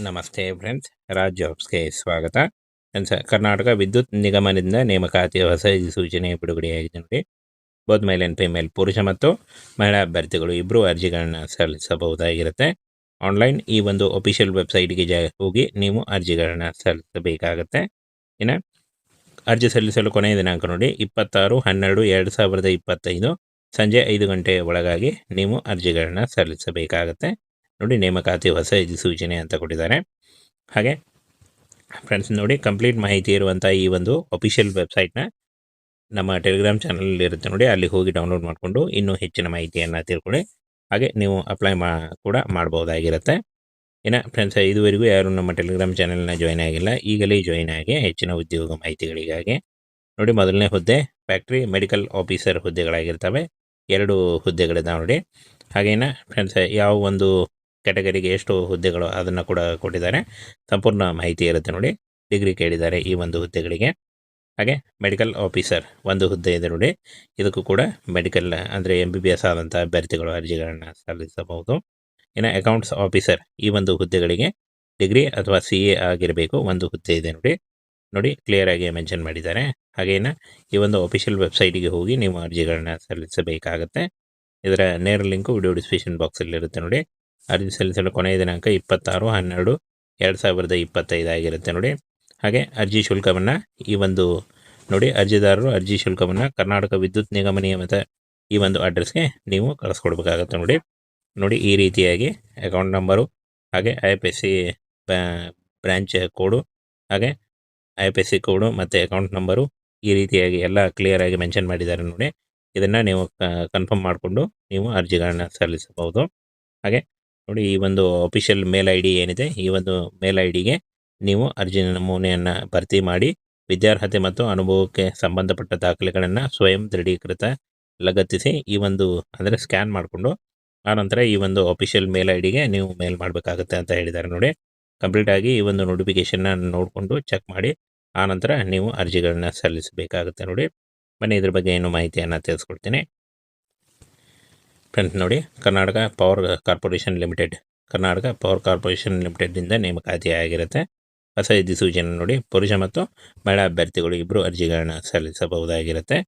ನಮಸ್ತೆ ಫ್ರೆಂಡ್ಸ್, ರಾಜ್ ಜಾಬ್ಸ್ಗೆ ಸ್ವಾಗತ. ಕರ್ನಾಟಕ ವಿದ್ಯುತ್ ನಿಗಮದಿಂದ ನೇಮಕಾತಿಯ ಹೊಸ ಸೂಚನೆ ಬಿಡುಗಡೆಯಾಗಿದೆ ನೋಡಿ. ಬೋತ್ ಮೇಲ್ ಫಿಮೇಲ್ ಪುರುಷ ಮತ್ತು ಮಹಿಳಾ ಅಭ್ಯರ್ಥಿಗಳು ಇಬ್ಬರು ಅರ್ಜಿಗಳನ್ನು ಸಲ್ಲಿಸಬಹುದಾಗಿರುತ್ತೆ. ಆನ್ಲೈನ್ ಈ ಒಂದು ಅಫಿಷಿಯಲ್ ವೆಬ್ಸೈಟ್ಗೆ ಜ, ಹೋಗಿ ನೀವು ಅರ್ಜಿಗಳನ್ನು ಸಲ್ಲಿಸಬೇಕಾಗತ್ತೆ. ಇನ್ನು ಅರ್ಜಿ ಸಲ್ಲಿಸಲು ಕೊನೆಯ ದಿನಾಂಕ ನೋಡಿ, ಇಪ್ಪತ್ತಾರು, ಹನ್ನೆರಡು, ಎರಡು ಸಾವಿರದ ಇಪ್ಪತ್ತೈದು, ಸಂಜೆ ಐದು ಗಂಟೆ ಒಳಗಾಗಿ ನೀವು ಅರ್ಜಿಗಳನ್ನು ಸಲ್ಲಿಸಬೇಕಾಗತ್ತೆ. ನೋಡಿ ನೇಮಕಾತಿ ಹೊಸ ಸೂಚನೆ ಅಂತ ಕೊಟ್ಟಿದ್ದಾರೆ. ಹಾಗೆ ಫ್ರೆಂಡ್ಸ್ ನೋಡಿ ಕಂಪ್ಲೀಟ್ ಮಾಹಿತಿ ಇರುವಂಥ ಈ ಒಂದು ಅಫಿಷಿಯಲ್ ವೆಬ್ಸೈಟ್ನ ನಮ್ಮ ಟೆಲಿಗ್ರಾಮ್ ಚಾನಲ್ ಇರುತ್ತೆ ನೋಡಿ, ಅಲ್ಲಿ ಹೋಗಿ ಡೌನ್ಲೋಡ್ ಮಾಡಿಕೊಂಡು ಇನ್ನೂ ಹೆಚ್ಚಿನ ಮಾಹಿತಿಯನ್ನು ತಿಳ್ಕೊಳ್ಳಿ. ಹಾಗೆ ನೀವು ಅಪ್ಲೈ ಮಾ, ಕೂಡ ಮಾಡ್ಬೋದಾಗಿರುತ್ತೆ ಇನ್ನು ಫ್ರೆಂಡ್ಸ್ ಇದುವರೆಗೂ ಯಾರು ನಮ್ಮ ಟೆಲಿಗ್ರಾಮ್ ಚಾನಲ್ನ ಜಾಯ್ನ್ ಆಗಿಲ್ಲ, ಈಗಲೇ ಜಾಯ್ನ್ ಆಗಿ ಹೆಚ್ಚಿನ ಉದ್ಯೋಗ ಮಾಹಿತಿಗಳಿಗಾಗಿ. ನೋಡಿ ಮೊದಲನೇ ಹುದ್ದೆ ಫ್ಯಾಕ್ಟ್ರಿ ಮೆಡಿಕಲ್ ಆಫೀಸರ್ ಹುದ್ದೆಗಳಾಗಿರ್ತವೆ. ಎರಡು ಹುದ್ದೆಗಳಿದ್ದಾವೆ ನೋಡಿ. ಹಾಗೇನ ಫ್ರೆಂಡ್ಸ್ ಯಾವ ಒಂದು ಕ್ಯಾಟಗರಿಗೆ ಎಷ್ಟು ಹುದ್ದೆಗಳು ಅದನ್ನು ಕೂಡ ಕೊಟ್ಟಿದ್ದಾರೆ. ಸಂಪೂರ್ಣ ಮಾಹಿತಿ ಇರುತ್ತೆ ನೋಡಿ. ಡಿಗ್ರಿ ಕೇಳಿದ್ದಾರೆ ಈ ಒಂದು ಹುದ್ದೆಗಳಿಗೆ. ಹಾಗೆ ಮೆಡಿಕಲ್ ಆಫೀಸರ್ ಒಂದು ಹುದ್ದೆ ಇದೆ ನೋಡಿ. ಇದಕ್ಕೂ ಕೂಡ ಮೆಡಿಕಲ್ ಅಂದರೆ ಎಂ ಬಿ ಬಿ ಎಸ್ ಆದಂಥ ಅಭ್ಯರ್ಥಿಗಳು ಅರ್ಜಿಗಳನ್ನು ಸಲ್ಲಿಸಬಹುದು. ಇನ್ನು ಅಕೌಂಟ್ಸ್ ಆಫೀಸರ್ ಈ ಒಂದು ಹುದ್ದೆಗಳಿಗೆ ಡಿಗ್ರಿ ಅಥವಾ ಸಿ ಎ ಆಗಿರಬೇಕು ಒಂದು ಹುದ್ದೆ ಇದೆ ನೋಡಿ. ನೋಡಿ ಕ್ಲಿಯರ್ ಆಗಿ ಮೆನ್ಷನ್ ಮಾಡಿದ್ದಾರೆ. ಹಾಗೇನ ಈ ಒಂದು ಅಫಿಷಿಯಲ್ ವೆಬ್ಸೈಟಿಗೆ ಹೋಗಿ ನೀವು ಅರ್ಜಿಗಳನ್ನ ಸಲ್ಲಿಸಬೇಕಾಗತ್ತೆ. ಇದರ ನೇರ ಲಿಂಕು ವಿಡಿಯೋ ಡಿಸ್ಕ್ರಿಪ್ಷನ್ ಬಾಕ್ಸಲ್ಲಿರುತ್ತೆ ನೋಡಿ. ಅರ್ಜಿ ಸಲ್ಲಿಸಲು ಕೊನೆಯ ದಿನಾಂಕ ಇಪ್ಪತ್ತಾರು, ಹನ್ನೆರಡು, ಎರಡು ಸಾವಿರದ ಇಪ್ಪತ್ತೈದು ಆಗಿರುತ್ತೆ ನೋಡಿ. ಹಾಗೆ ಅರ್ಜಿ ಶುಲ್ಕವನ್ನು ಈ ಒಂದು ನೋಡಿ, ಅರ್ಜಿದಾರರು ಅರ್ಜಿ ಶುಲ್ಕವನ್ನು ಕರ್ನಾಟಕ ವಿದ್ಯುತ್ ನಿಗಮ ನಿಯಮಿತ ಈ ಒಂದು ಅಡ್ರೆಸ್ಗೆ ನೀವು ಕಳಿಸ್ಕೊಡ್ಬೇಕಾಗತ್ತೆ ನೋಡಿ. ನೋಡಿ, ಈ ರೀತಿಯಾಗಿ ಅಕೌಂಟ್ ನಂಬರು ಹಾಗೆ I F S C branch code ಹಾಗೆ I F S C code ಮತ್ತು ಅಕೌಂಟ್ ನಂಬರು ಈ ರೀತಿಯಾಗಿ ಎಲ್ಲ ಕ್ಲಿಯರ್ ಆಗಿ ಮೆನ್ಷನ್ ಮಾಡಿದ್ದಾರೆ ನೋಡಿ. ಇದನ್ನು ನೀವು ಕನ್ಫರ್ಮ್ ಮಾಡಿಕೊಂಡು ನೀವು ಅರ್ಜಿಗಳನ್ನ ಸಲ್ಲಿಸಬಹುದು. ಹಾಗೆ ನೋಡಿ ಈ ಒಂದು ಅಫಿಷಿಯಲ್ ಮೇಲ್ ಐ ಏನಿದೆ, ಈ ಒಂದು ಮೇಲ್ ಐ ಡಿಗೆ ನೀವು ಅರ್ಜಿ ನಮೂನೆಯನ್ನು ಭರ್ತಿ ಮಾಡಿ, ವಿದ್ಯಾರ್ಹತೆ ಮತ್ತು ಅನುಭವಕ್ಕೆ ಸಂಬಂಧಪಟ್ಟ ದಾಖಲೆಗಳನ್ನು ಸ್ವಯಂ ದೃಢೀಕೃತ ಲಗತ್ತಿಸಿ ಈ ಒಂದು ಅಂದರೆ ಸ್ಕ್ಯಾನ್ ಮಾಡಿಕೊಂಡು, ಆನಂತರ ಈ ಒಂದು ಅಫಿಷಿಯಲ್ ಮೇಲ್ ಐ ಡಿಗೆ ನೀವು ಮೇಲ್ ಮಾಡಬೇಕಾಗುತ್ತೆ ಅಂತ ಹೇಳಿದ್ದಾರೆ ನೋಡಿ. ಕಂಪ್ಲೀಟ್ ಆಗಿ ಈ ಒಂದು ನೋಟಿಫಿಕೇಷನ್ನ ನೋಡಿಕೊಂಡು ಚೆಕ್ ಮಾಡಿ, ಆನಂತರ ನೀವು ಅರ್ಜಿಗಳನ್ನ ಸಲ್ಲಿಸಬೇಕಾಗುತ್ತೆ ನೋಡಿ. ಮನೆ ಇದ್ರ ಬಗ್ಗೆ ಏನು ಮಾಹಿತಿಯನ್ನು ತಿಳಿಸ್ಕೊಡ್ತೀನಿ. ಫ್ರೆಂಡ್ಸ್ ನೋಡಿ. Karnataka power corporation limited. Karnataka power corporation ಲಿಮಿಟೆಡ್ನಿಂದ ನೇಮಕಾತಿ ಆಗಿರುತ್ತೆ. ಹೊಸ ಅಧಿಸೂಚನೆ ನೋಡಿ. ಪುರುಷ ಮತ್ತು ಮಹಿಳಾ ಅಭ್ಯರ್ಥಿಗಳು ಇಬ್ಬರು ಅರ್ಜಿಗಳನ್ನು ಸಲ್ಲಿಸಬಹುದಾಗಿರುತ್ತೆ.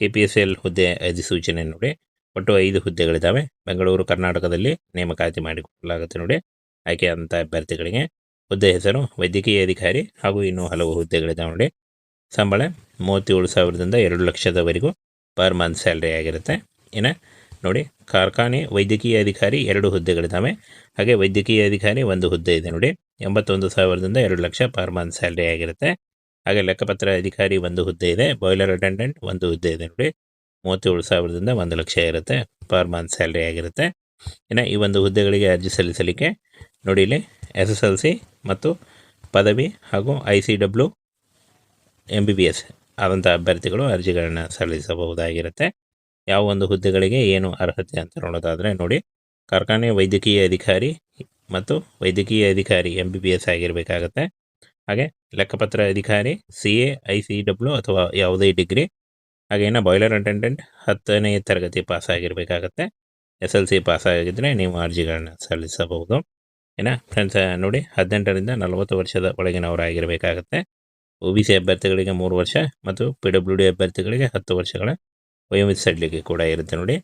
ಕೆ ಪಿ ಎಸ್ ಎಲ್ ಹುದ್ದೆ ಅಧಿಸೂಚನೆ ನೋಡಿ. ಒಟ್ಟು ಐದು ಹುದ್ದೆಗಳಿದ್ದಾವೆ ಬೆಂಗಳೂರು, ಕರ್ನಾಟಕದಲ್ಲಿ ನೇಮಕಾತಿ ಮಾಡಿಕೊಳ್ಳಲಾಗುತ್ತೆ ನೋಡಿ. ಆಯ್ಕೆಯಾದಂಥ ಅಭ್ಯರ್ಥಿಗಳಿಗೆ ಹುದ್ದೆ ಹೆಸರು, ವೈದ್ಯಕೀಯ ಅಧಿಕಾರಿ ಹಾಗೂ ಇನ್ನೂ ಹಲವು ಹುದ್ದೆಗಳಿದ್ದಾವೆ ನೋಡಿ. ಸಂಬಳ ಮೂವತ್ತೇಳು ಸಾವಿರದಿಂದ ಎರಡು ಲಕ್ಷದವರೆಗೂ ಪರ್ ಮಂತ್ ಸ್ಯಾಲ್ರಿ ಆಗಿರುತ್ತೆ. ಇನ್ನು ನೋಡಿ, ಕಾರ್ಖಾನೆ ವೈದ್ಯಕೀಯ ಅಧಿಕಾರಿ ಎರಡು ಹುದ್ದೆಗಳಿದ್ದಾವೆ. ಹಾಗೆ ವೈದ್ಯಕೀಯ ಅಧಿಕಾರಿ ಒಂದು ಹುದ್ದೆ ಇದೆ ನೋಡಿ. ಎಂಬತ್ತೊಂದು ಸಾವಿರದಿಂದ ಎರಡು ಲಕ್ಷ ಪರ್ ಮಂತ್ ಸ್ಯಾಲ್ರಿ ಆಗಿರುತ್ತೆ. ಹಾಗೆ ಲೆಕ್ಕಪತ್ರ ಅಧಿಕಾರಿ ಒಂದು ಹುದ್ದೆ ಇದೆ. ಬಾಯ್ಲರ್ ಅಟೆಂಡೆಂಟ್ ಒಂದು ಹುದ್ದೆ ಇದೆ ನೋಡಿ. ಮೂವತ್ತೇಳು ಸಾವಿರದಿಂದ ಒಂದು ಲಕ್ಷ ಇರುತ್ತೆ ಪರ್ ಮಂತ್ ಸ್ಯಾಲ್ರಿ ಆಗಿರುತ್ತೆ. ಇನ್ನು ಈ ಒಂದು ಹುದ್ದೆಗಳಿಗೆ ಅರ್ಜಿ ಸಲ್ಲಿಸಲಿಕ್ಕೆ ನೋಡಿ ಇಲ್ಲಿ ಎಸ್ ಎಸ್ ಎಲ್ ಸಿ ಮತ್ತು ಪದವಿ ಹಾಗೂ I C W M B B S ಆದಂಥ ಅಭ್ಯರ್ಥಿಗಳು ಅರ್ಜಿಗಳನ್ನು ಸಲ್ಲಿಸಬಹುದಾಗಿರುತ್ತೆ. ಯಾವ ಒಂದು ಹುದ್ದೆಗಳಿಗೆ ಏನು ಅರ್ಹತೆ ಅಂತ ನೋಡೋದಾದರೆ ನೋಡಿ, ಕಾರ್ಖಾನೆ ವೈದ್ಯಕೀಯ ಅಧಿಕಾರಿ ಮತ್ತು ವೈದ್ಯಕೀಯ ಅಧಿಕಾರಿ ಎಂ ಬಿ ಬಿ ಎಸ್ ಆಗಿರಬೇಕಾಗತ್ತೆ. ಹಾಗೆ ಲೆಕ್ಕಪತ್ರ ಅಧಿಕಾರಿ C A I C W ಅಥವಾ ಯಾವುದೇ ಡಿಗ್ರಿ. ಹಾಗೇನ ಬಾಯ್ಲರ್ ಅಟೆಂಡೆಂಟ್ ಹತ್ತನೇ ತರಗತಿ ಪಾಸ್ ಆಗಿರಬೇಕಾಗತ್ತೆ. ಎಸ್ ಎಲ್ ಸಿ ಪಾಸ್ ಆಗಿದ್ದರೆ ನೀವು ಅರ್ಜಿಗಳನ್ನ ಸಲ್ಲಿಸಬಹುದು. ಏನ ಫ್ರೆಂಡ್ಸ್, ನೋಡಿ ಹದಿನೆಂಟರಿಂದ ನಲವತ್ತು ವರ್ಷದ ಒಳಗಿನವರಾಗಿರಬೇಕಾಗತ್ತೆ ಒ ಬಿ ಸಿ ಅಭ್ಯರ್ಥಿಗಳಿಗೆ ಮೂರು ವರ್ಷ ಮತ್ತು ಪಿ ಡಬ್ಲ್ಯೂ ಡಿ ಅಭ್ಯರ್ಥಿಗಳಿಗೆ ಹತ್ತು ವರ್ಷಗಳ ವಯೋಮಿತಿ ಸಡಿಲಿಕೆ ಕೂಡ ಇರುತ್ತೆ ನೋಡಿ.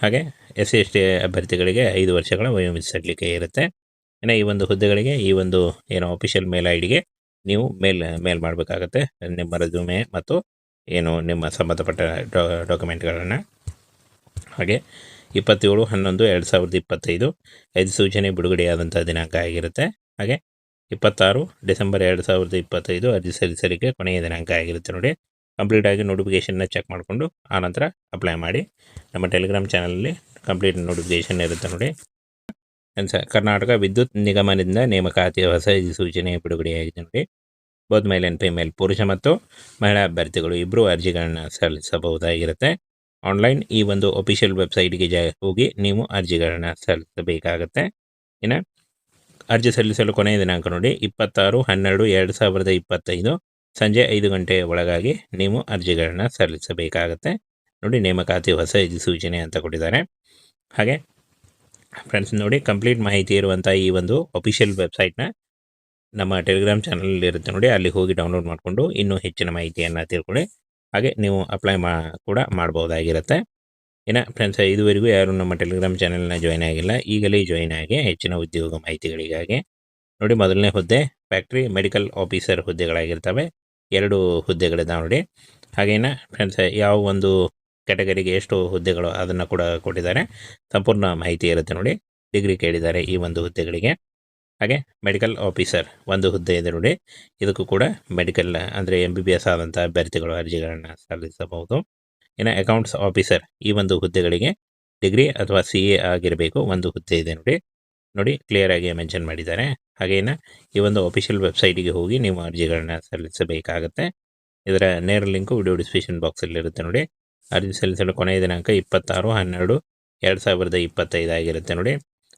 ಹಾಗೆ ಎಸ್ ಸಿ ಎಸ್ ಟಿ ಅಭ್ಯರ್ಥಿಗಳಿಗೆ ಐದು ವರ್ಷಗಳ ವಯೋಮಿತಿ ಸಡಿಲಿಕೆ ಇರುತ್ತೆ. ಇನ್ನು ಈ ಒಂದು ಹುದ್ದೆಗಳಿಗೆ ಈ ಒಂದು ಏನು ಅಫಿಷಿಯಲ್ ಮೇಲ್ ಐ ಡಿಗೆ ನೀವು ಮೇಲ್ ಮೇಲ್ ಮಾಡಬೇಕಾಗತ್ತೆ. ನಿಮ್ಮ ರಜುಮೆ ಮತ್ತು ಏನು ನಿಮ್ಮ ಸಂಬಂಧಪಟ್ಟ ಡಾ ಡಾಕ್ಯುಮೆಂಟ್ಗಳನ್ನು ಹಾಗೆ ಇಪ್ಪತ್ತೇಳು, ಹನ್ನೊಂದು, ಎರಡು ಸಾವಿರದ ಇಪ್ಪತ್ತೈದು ಐದು ಸೂಚನೆ ಬಿಡುಗಡೆಯಾದಂಥ ದಿನಾಂಕ ಆಗಿರುತ್ತೆ. ಹಾಗೆ ಇಪ್ಪತ್ತಾರು ಡಿಸೆಂಬರ್ ಎರಡು ಸಾವಿರದ ಇಪ್ಪತ್ತೈದು ಅರ್ಜಿ ಸಲ್ಲಿಸಲಿಕ್ಕೆ ಕೊನೆಯ ದಿನಾಂಕ ಆಗಿರುತ್ತೆ ನೋಡಿ. ಕಂಪ್ಲೀಟ್ ಆಗಿ ನೋಟಿಫಿಕೇಷನ್ನ ಚೆಕ್ ಮಾಡಿಕೊಂಡು ಆನಂತರ ಅಪ್ಲೈ ಮಾಡಿ. ನಮ್ಮ ಟೆಲಿಗ್ರಾಮ್ ಚಾನಲಲ್ಲಿ ಕಂಪ್ಲೀಟ್ ನೋಟಿಫಿಕೇಷನ್ ಇರುತ್ತೆ ನೋಡಿ. ಕರ್ನಾಟಕ ವಿದ್ಯುತ್ ನಿಗಮದಿಂದ ನೇಮಕಾತಿ ಹೊಸ ಸೂಚನೆ ಬಿಡುಗಡೆಯಾಗಿದೆ ನೋಡಿ. ಬೋತ್ ಮೇಲ್ ಆ್ಯಂಡ್ ಫಿಮೇಲ್ ಪುರುಷ ಮತ್ತು ಮಹಿಳಾ ಅಭ್ಯರ್ಥಿಗಳು ಇಬ್ಬರು ಅರ್ಜಿಗಳನ್ನು ಸಲ್ಲಿಸಬಹುದಾಗಿರುತ್ತೆ. ಆನ್ಲೈನ್ ಈ ಒಂದು ಒಫಿಷಿಯಲ್ ವೆಬ್ಸೈಟ್ಗೆ ಜ, ಹೋಗಿ ನೀವು ಅರ್ಜಿಗಳನ್ನು ಸಲ್ಲಿಸಬೇಕಾಗತ್ತೆ. ಇನ್ನು ಅರ್ಜಿ ಸಲ್ಲಿಸಲು ಕೊನೆಯ ದಿನಾಂಕ ನೋಡಿ, ಇಪ್ಪತ್ತಾರು, ಹನ್ನೆರಡು, ಎರಡು ಸಾವಿರದ ಇಪ್ಪತ್ತೈದು. ಸಂಜೆ ಐದು ಗಂಟೆ ಒಳಗಾಗಿ ನೀವು ಅರ್ಜಿಗಳನ್ನು ಸಲ್ಲಿಸಬೇಕಾಗತ್ತೆ. ನೋಡಿ, ನೇಮಕಾತಿ ಹೊಸ ಸೂಚನೆ ಅಂತ ಕೊಟ್ಟಿದ್ದಾರೆ. ಹಾಗೆ ಫ್ರೆಂಡ್ಸ್ ನೋಡಿ ಕಂಪ್ಲೀಟ್ ಮಾಹಿತಿ ಇರುವಂಥ ಈ ಒಂದು ಅಫಿಷಿಯಲ್ ವೆಬ್ಸೈಟ್ನ ನಮ್ಮ ಟೆಲಿಗ್ರಾಮ್ ಚಾನಲ್ ಇರುತ್ತೆ ನೋಡಿ, ಅಲ್ಲಿ ಹೋಗಿ ಡೌನ್ಲೋಡ್ ಮಾಡಿಕೊಂಡು ಇನ್ನೂ ಹೆಚ್ಚಿನ ಮಾಹಿತಿಯನ್ನು ತಿಳ್ಕೊಳ್ಳಿ. ಹಾಗೆ, ನೀವು ಅಪ್ಲೈ ಮಾ, ಕೂಡ ಮಾಡ್ಬೋದಾಗಿರುತ್ತೆ. ಇನ್ನು ಫ್ರೆಂಡ್ಸ್ ಇದುವರೆಗೂ ಯಾರು ನಮ್ಮ ಟೆಲಿಗ್ರಾಮ್ ಚಾನೆಲ್ನ ಜಾಯ್ನ್ ಆಗಿಲ್ಲ. ಈಗಲೇ ಜಾಯ್ನ್ ಆಗಿ ಹೆಚ್ಚಿನ ಉದ್ಯೋಗ ಮಾಹಿತಿಗಳಿಗಾಗಿ. ನೋಡಿ, ಮೊದಲನೇ ಹುದ್ದೆ ಫ್ಯಾಕ್ಟ್ರಿ ಮೆಡಿಕಲ್ ಆಫೀಸರ್ ಹುದ್ದೆಗಳಾಗಿರ್ತವೆ. ಎರಡು ಹುದ್ದೆಗಳಿದಾವೆ ನೋಡಿ. ಹಾಗೇನ ಫ್ರೆಂಡ್ಸ್ ಯಾವ ಒಂದು ಕ್ಯಾಟಗರಿಗೆ ಎಷ್ಟು ಹುದ್ದೆಗಳು ಅದನ್ನು ಕೂಡ ಕೊಟ್ಟಿದ್ದಾರೆ. ಸಂಪೂರ್ಣ ಮಾಹಿತಿ ಇರುತ್ತೆ ನೋಡಿ. ಡಿಗ್ರಿ ಕೇಳಿದ್ದಾರೆ ಈ ಒಂದು ಹುದ್ದೆಗಳಿಗೆ. ಹಾಗೆ ಮೆಡಿಕಲ್ ಆಫೀಸರ್ ಒಂದು ಹುದ್ದೆ ಇದೆ ನೋಡಿ. ಇದಕ್ಕೂ ಕೂಡ ಮೆಡಿಕಲ್ ಅಂದರೆ ಎಂ ಬಿ ಬಿ ಎಸ್ ಆದಂಥ ಅಭ್ಯರ್ಥಿಗಳು ಅರ್ಜಿಗಳನ್ನು ಸಲ್ಲಿಸಬಹುದು. ಇನ್ನು ಅಕೌಂಟ್ಸ್ ಆಫೀಸರ್ ಈ ಒಂದು ಹುದ್ದೆಗಳಿಗೆ ಡಿಗ್ರಿ ಅಥವಾ ಸಿ ಎ ಆಗಿರಬೇಕು. ಒಂದು ಹುದ್ದೆ ಇದೆ ನೋಡಿ. ನೋಡಿ ಕ್ಲಿಯರ್ ಆಗಿ ಮೆನ್ಷನ್ ಮಾಡಿದ್ದಾರೆ. ಹಾಗೇನ ಈ ಒಂದು ಅಫಿಷಿಯಲ್ ವೆಬ್ಸೈಟಿಗೆ ಹೋಗಿ ನೀವು ಅರ್ಜಿಗಳನ್ನ ಸಲ್ಲಿಸಬೇಕಾಗತ್ತೆ. ಇದರ ನೇರ ಲಿಂಕು ವಿಡಿಯೋ ಡಿಸ್ಕ್ರಿಪ್ಷನ್ ಇರುತ್ತೆ ನೋಡಿ. ಅರ್ಜಿ ಸಲ್ಲಿಸಲು ಕೊನೆಯ ದಿನಾಂಕ ಇಪ್ಪತ್ತಾರು, ಹನ್ನೆರಡು, ಎರಡು ಸಾವಿರದ ಇಪ್ಪತ್ತೈದು ಆಗಿರುತ್ತೆ ನೋಡಿ.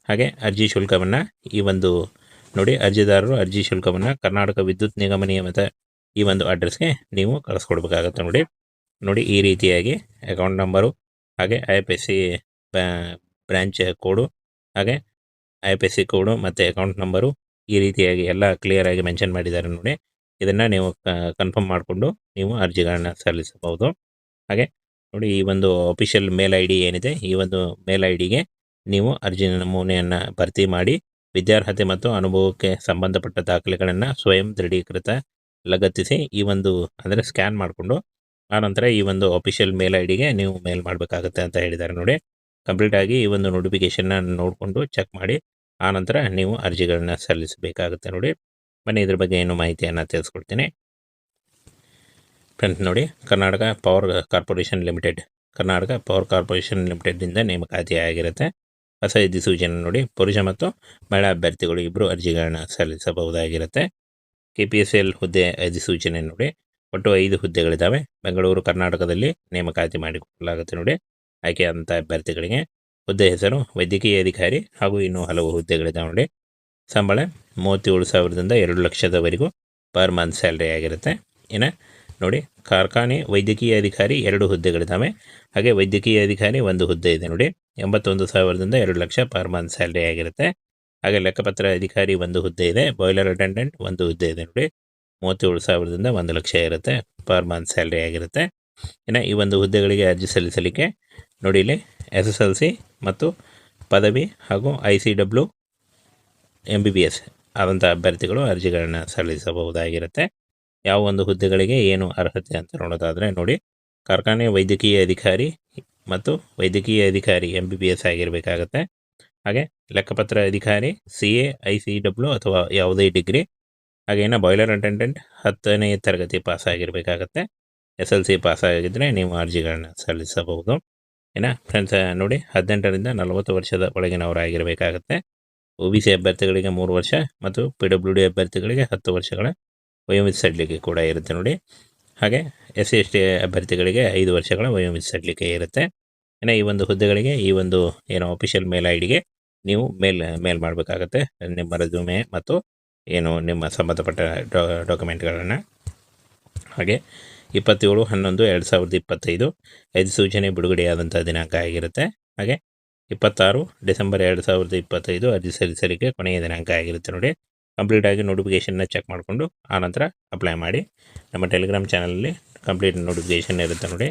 ಹಾಗೆ ಅರ್ಜಿ ಶುಲ್ಕವನ್ನು ಈ ಒಂದು ನೋಡಿ ಅರ್ಜಿದಾರರು ಅರ್ಜಿ ಶುಲ್ಕವನ್ನು ಕರ್ನಾಟಕ ವಿದ್ಯುತ್ ನಿಗಮ ನಿಯಮಿತ ಈ ಒಂದು ಅಡ್ರೆಸ್ಗೆ ನೀವು ಕಳಿಸ್ಕೊಡ್ಬೇಕಾಗತ್ತೆ ನೋಡಿ. ನೋಡಿ ಈ ರೀತಿಯಾಗಿ ಅಕೌಂಟ್ ನಂಬರು ಹಾಗೆ I S C branch code ಹಾಗೆ ಐ ಎಸ್ ಸಿ ಕೋಡು ಮತ್ತು ಅಕೌಂಟ್ ನಂಬರು ಈ ರೀತಿಯಾಗಿ ಎಲ್ಲ ಕ್ಲಿಯರಾಗಿ ಮೆನ್ಷನ್ ಮಾಡಿದ್ದಾರೆ ನೋಡಿ. ಇದನ್ನು ನೀವು ಕನ್ಫರ್ಮ್ ಮಾಡಿಕೊಂಡು ನೀವು ಅರ್ಜಿಗಳನ್ನ ಸಲ್ಲಿಸಬಹುದು. ಹಾಗೆ ನೋಡಿ ಈ ಒಂದು ಅಫಿಷಿಯಲ್ ಮೇಲ್ ಐ ಏನಿದೆ, ಈ ಒಂದು ಮೇಲ್ ಐ ಡಿಗೆ ನೀವು ಅರ್ಜಿ ನಮೂನೆಯನ್ನು ಭರ್ತಿ ಮಾಡಿ ವಿದ್ಯಾರ್ಹತೆ ಮತ್ತು ಅನುಭವಕ್ಕೆ ಸಂಬಂಧಪಟ್ಟ ದಾಖಲೆಗಳನ್ನು ಸ್ವಯಂ ದೃಢೀಕೃತ ಲಗತ್ತಿಸಿ ಈ ಒಂದು ಅಂದರೆ ಸ್ಕ್ಯಾನ್ ಮಾಡಿಕೊಂಡು ಆನಂತರ ಈ ಒಂದು ಅಫಿಷಿಯಲ್ ಮೇಲ್ ಐ ಡಿಗೆ ನೀವು ಮೇಲ್ ಮಾಡಬೇಕಾಗತ್ತೆ ಅಂತ ಹೇಳಿದ್ದಾರೆ ನೋಡಿ. ಕಂಪ್ಲೀಟ್ ಆಗಿ ಈ ಒಂದು ನೋಟಿಫಿಕೇಷನ್ನ ನೋಡಿಕೊಂಡು ಚೆಕ್ ಮಾಡಿ, ಆನಂತರ ನೀವು ಅರ್ಜಿಗಳನ್ನ ಸಲ್ಲಿಸಬೇಕಾಗುತ್ತೆ ನೋಡಿ. ಬನ್ನಿ, ಇದ್ರ ಬಗ್ಗೆ ಏನು ಮಾಹಿತಿಯನ್ನು ತಿಳಿಸ್ಕೊಡ್ತೀನಿ. ಫ್ರೆಂಡ್ಸ್ ನೋಡಿ, Karnataka power corporation limited Karnataka power corporation ಲಿಮಿಟೆಡ್ನಿಂದ ನೇಮಕಾತಿ ಆಗಿರುತ್ತೆ. ಹೊಸ ಅಧಿಸೂಚನೆ ನೋಡಿ, ಪುರುಷ ಮತ್ತು ಮಹಿಳಾ ಅಭ್ಯರ್ಥಿಗಳು ಇಬ್ಬರು ಅರ್ಜಿಗಳನ್ನ ಸಲ್ಲಿಸಬಹುದಾಗಿರುತ್ತೆ. ಕೆ ಪಿ ಎಸ್ ಎಲ್ ಹುದ್ದೆ ಅಧಿಸೂಚನೆ ನೋಡಿ, ಒಟ್ಟು ಐದು ಹುದ್ದೆಗಳಿದ್ದಾವೆ ಬೆಂಗಳೂರು, ಕರ್ನಾಟಕದಲ್ಲಿ ನೇಮಕಾತಿ ಮಾಡಿಕೊಳ್ಳಲಾಗುತ್ತೆ ನೋಡಿ. ಆಯ್ಕೆಯಾದಂಥ ಅಭ್ಯರ್ಥಿಗಳಿಗೆ ಹುದ್ದೆ ಹೆಸರು, ವೈದ್ಯಕೀಯ ಅಧಿಕಾರಿ ಹಾಗೂ ಇನ್ನೂ ಹಲವು ಹುದ್ದೆಗಳಿದ್ದಾವೆ ನೋಡಿ. ಸಂಬಳ ಮೂವತ್ತೇಳು ಸಾವಿರದಿಂದ ಎರಡು ಲಕ್ಷದವರೆಗೂ ಪರ್ ಮಂತ್ ಸ್ಯಾಲ್ರಿ ಆಗಿರುತ್ತೆ. ಇನ್ನು ನೋಡಿ, ಕಾರ್ಖಾನೆ ವೈದ್ಯಕೀಯ ಅಧಿಕಾರಿ ಎರಡು ಹುದ್ದೆಗಳಿದ್ದಾವೆ. ಹಾಗೆ ವೈದ್ಯಕೀಯ ಅಧಿಕಾರಿ ಒಂದು ಹುದ್ದೆ ಇದೆ ನೋಡಿ. ಎಂಬತ್ತೊಂದು ಸಾವಿರದಿಂದ ಎರಡು ಲಕ್ಷ ಪರ್ ಮಂತ್ ಸ್ಯಾಲ್ರಿ ಆಗಿರುತ್ತೆ. ಹಾಗೆ ಲೆಕ್ಕಪತ್ರ ಅಧಿಕಾರಿ ಒಂದು ಹುದ್ದೆ ಇದೆ. ಬಾಯ್ಲರ್ ಅಟೆಂಡೆಂಟ್ ಒಂದು ಹುದ್ದೆ ಇದೆ ನೋಡಿ. ಮೂವತ್ತೇಳು ಸಾವಿರದಿಂದ ಒಂದು ಲಕ್ಷ ಇರುತ್ತೆ ಪರ್ ಮಂತ್ ಸ್ಯಾಲ್ರಿ ಆಗಿರುತ್ತೆ. ಇನ್ನು ಈ ಒಂದು ಹುದ್ದೆಗಳಿಗೆ ಅರ್ಜಿ ಸಲ್ಲಿಸಲಿಕ್ಕೆ ನೋಡಿ ಇಲ್ಲಿ ಎಸ್ ಎಸ್ ಎಲ್ ಸಿ ಮತ್ತು ಪದವಿ ಹಾಗೂ I C W M B B S ಆದಂಥ ಅಭ್ಯರ್ಥಿಗಳು ಅರ್ಜಿಗಳನ್ನು ಸಲ್ಲಿಸಬಹುದಾಗಿರುತ್ತೆ. ಯಾವ ಒಂದು ಹುದ್ದೆಗಳಿಗೆ ಏನು ಅರ್ಹತೆ ಅಂತ ನೋಡೋದಾದರೆ ನೋಡಿ ಕಾರ್ಖಾನೆ ವೈದ್ಯಕೀಯ ಅಧಿಕಾರಿ ಮತ್ತು ವೈದ್ಯಕೀಯ ಅಧಿಕಾರಿ ಎಂ ಬಿ ಬಿ ಎಸ್ ಆಗಿರಬೇಕಾಗತ್ತೆ. ಹಾಗೆ ಲೆಕ್ಕಪತ್ರ ಅಧಿಕಾರಿ, C A, I C W ಅಥವಾ ಯಾವುದೇ ಡಿಗ್ರಿ ಹಾಗೇನ ಬಾಯ್ಲರ್ ಅಟೆಂಡೆಂಟ್ ಹತ್ತನೇ ತರಗತಿ ಪಾಸ್ ಆಗಿರಬೇಕಾಗತ್ತೆ. ಎಸ್ ಎಲ್ ಸಿ ಪಾಸ್ ಆಗಿದ್ದರೆ ನೀವು ಅರ್ಜಿಗಳನ್ನ ಸಲ್ಲಿಸಬಹುದು. ಇನ್ನು ಫ್ರೆಂಡ್ಸ್, ನೋಡಿ ಹದಿನೆಂಟರಿಂದ ನಲವತ್ತು ವರ್ಷದ ಒಳಗಿನವರಾಗಿರಬೇಕಾಗತ್ತೆ. ಒ ಬಿ ಸಿ ಅಭ್ಯರ್ಥಿಗಳಿಗೆ ಮೂರು ವರ್ಷ ಮತ್ತು ಪಿ ಡಬ್ಲ್ಯೂ ಡಿ ಅಭ್ಯರ್ಥಿಗಳಿಗೆ ಹತ್ತು ವರ್ಷಗಳ ವಯೋಮಿತಿ ಸಡಿಲಿಕೆ ಕೂಡ ಇರುತ್ತೆ ನೋಡಿ. ಹಾಗೆ ಎಸ್ ಸಿ, ಎಸ್ ಟಿ ಅಭ್ಯರ್ಥಿಗಳಿಗೆ ಐದು ವರ್ಷಗಳ ವಯೋಮಿತಿ ಸಡಿಲಿಕೆ ಇರುತ್ತೆ. ಇನ್ನು ಈ ಒಂದು ಹುದ್ದೆಗಳಿಗೆ ಈ ಒಂದು ಏನು ಅಫಿಷಿಯಲ್ ಮೇಲ್ ಐ ಡಿಗೆ ನೀವು ಮೇಲ್ ಮೇಲ್ ಮಾಡಬೇಕಾಗತ್ತೆ. ನಿಮ್ಮ ರೆಸ್ಯೂಮೆ ಮತ್ತು ಏನು ನಿಮ್ಮ ಸಂಬಂಧಪಟ್ಟ ಡಾಕ್ಯುಮೆಂಟ್ಗಳನ್ನು ಹಾಗೆ ಇಪ್ಪತ್ತೇಳು, ಹನ್ನೊಂದು, ಎರಡು ಸಾವಿರದ ಇಪ್ಪತ್ತೈದು. ಐದು ಸೂಚನೆ ಬಿಡುಗಡೆಯಾದಂಥ ದಿನಾಂಕ ಆಗಿರುತ್ತೆ. ಹಾಗೆ ಇಪ್ಪತ್ತಾರು, ಡಿಸೆಂಬರ್ ಎರಡು ಸಾವಿರದ ಇಪ್ಪತ್ತೈದು ಅರ್ಜಿ ಸಲ್ಲಿಸಲಿಕ್ಕೆ ಕೊನೆಯ ದಿನಾಂಕ ಆಗಿರುತ್ತೆ ನೋಡಿ. ಕಂಪ್ಲೀಟ್ ಆಗಿ ನೋಟಿಫಿಕೇಷನ್ನ ಚೆಕ್ ಮಾಡಿಕೊಂಡು ಆನಂತರ ಅಪ್ಲೈ ಮಾಡಿ. ನಮ್ಮ ಟೆಲಿಗ್ರಾಮ್ ಚಾನಲಲ್ಲಿ ಕಂಪ್ಲೀಟ್ ನೋಟಿಫಿಕೇಷನ್ ಇರುತ್ತೆ ನೋಡಿ.